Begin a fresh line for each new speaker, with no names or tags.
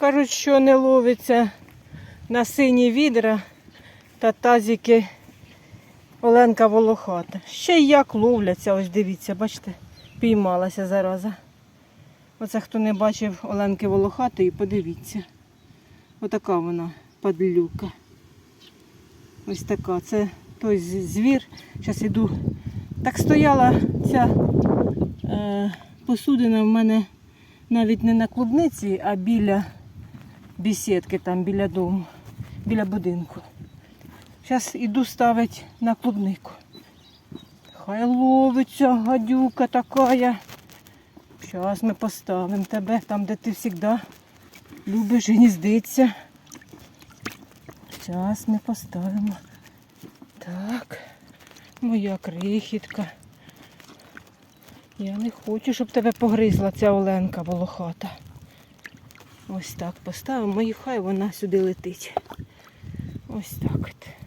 Кажуть, що не ловиться на сині відра та тазики Оленка волохата. Ще й як ловляться, ось дивіться, бачите, піймалася зараза. Оце хто не бачив Оленки волохатої, подивіться. Отака вона падлюка. Ось така. Це той звір. Зараз іду. Так стояла ця е, посудина в мене навіть не на клубниці, а біля бісідки, там біля дому, біля будинку. Зараз іду ставити на клубнику. Хай ловиться гадюка така. Зараз ми поставимо тебе там, де ти завжди любиш гніздитися. Зараз ми поставимо. Так, моя крихітка. Я не хочу, щоб тебе погризла ця Оленка волохата. Ось так поставимо і хай вона сюди летить. Ось так от.